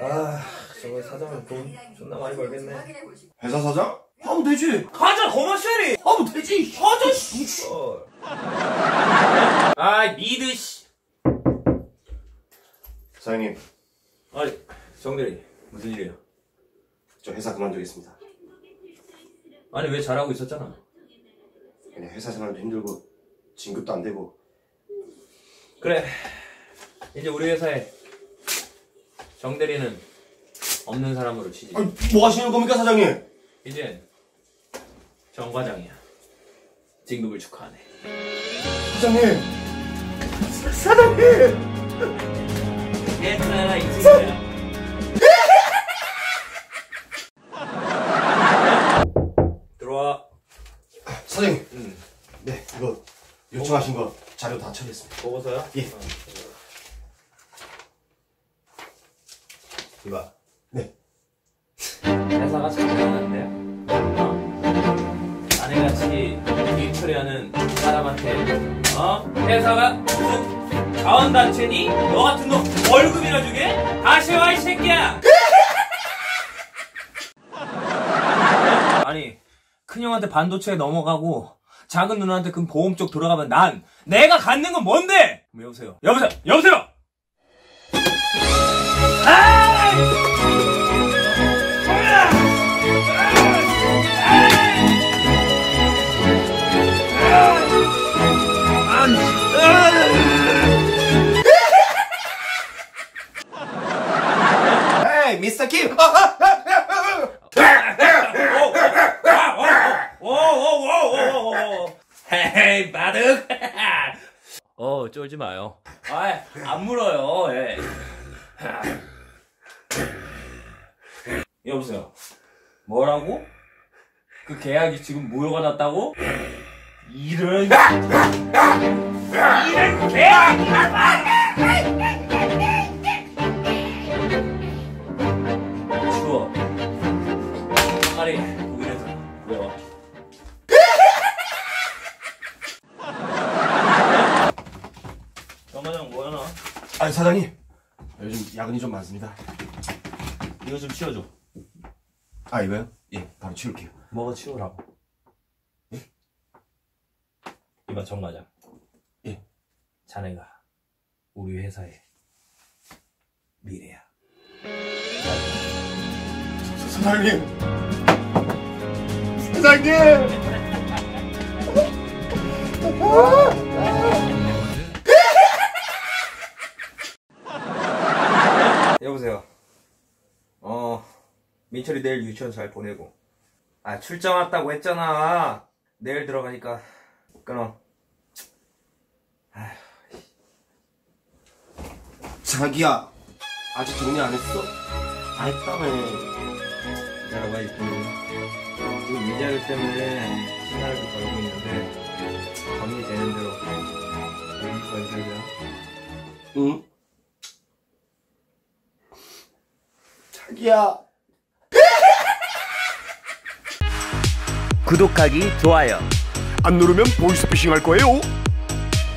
아 저거 사장은 돈 존나 많이 벌겠네. 회사 사장? 하면 되지. 가자 거머셜이. 하면 되지. 하자 씨. 아이 미드 씨. 사장님, 아니 정대리 무슨 일이야 저 회사 그만두겠습니다. 아니 왜 잘하고 있었잖아. 그냥 회사 생활도 힘들고 진급도 안 되고. 그래. 이제 우리 회사에 정대리는 없는 사람으로 취직 아니, 뭐 하시는 겁니까 사장님? 이제 정 과장이야 진급을 축하하네 사장님. 사- 사장님. 괜찮아 이 친구야 들어와 사장님. 응 네, 이거 요청하신 거 자료 다 처리했습니다. 보고서요? 예. 어. 이봐 네. 회사가 장난하는데 어? 아내같이 일 처리하는 사람한테 어? 회사가 무슨 자원단체니? 너 같은 놈 월급이나 주게? 다시 와 이 새끼야 아니 큰형한테 반도체 넘어가고 작은 누나한테 그 보험 쪽 들어가면 난 내가 갖는 건 뭔데? 여보세요 여보세요 여보세요 Hey, Mr. Kim! 헤이, 바둑! 어, 쫄지 마요. 아, 안 물어요, 예. 여보세요. 뭐라고? 그 계약이 지금 무효가 났다고? 이런. 이런 계약이! 아니 사장님. 요즘 야근이 좀 많습니다. 이거 좀 치워줘 아 이거요? 예, 바로 치울게요. 뭐가 치우라고? 예? 이봐 정마장 예. 자네가 우리 회사의 미래야 사장님. 사장님. 여보세요. 어, 민철이 내일 유치원 잘 보내고. 아, 출장 왔다고 했잖아. 내일 들어가니까 끊어. 자기야, 아직 정리 안 했어? 안 했다며. 기다려봐, 이쁘. 지금 위자료 때문에 신나를 걸고 있는데, 정리되는 대로 여기까지 살자. 응? 야. 구독하기, 좋아요. 안 누르면 보이스피싱 할 거예요.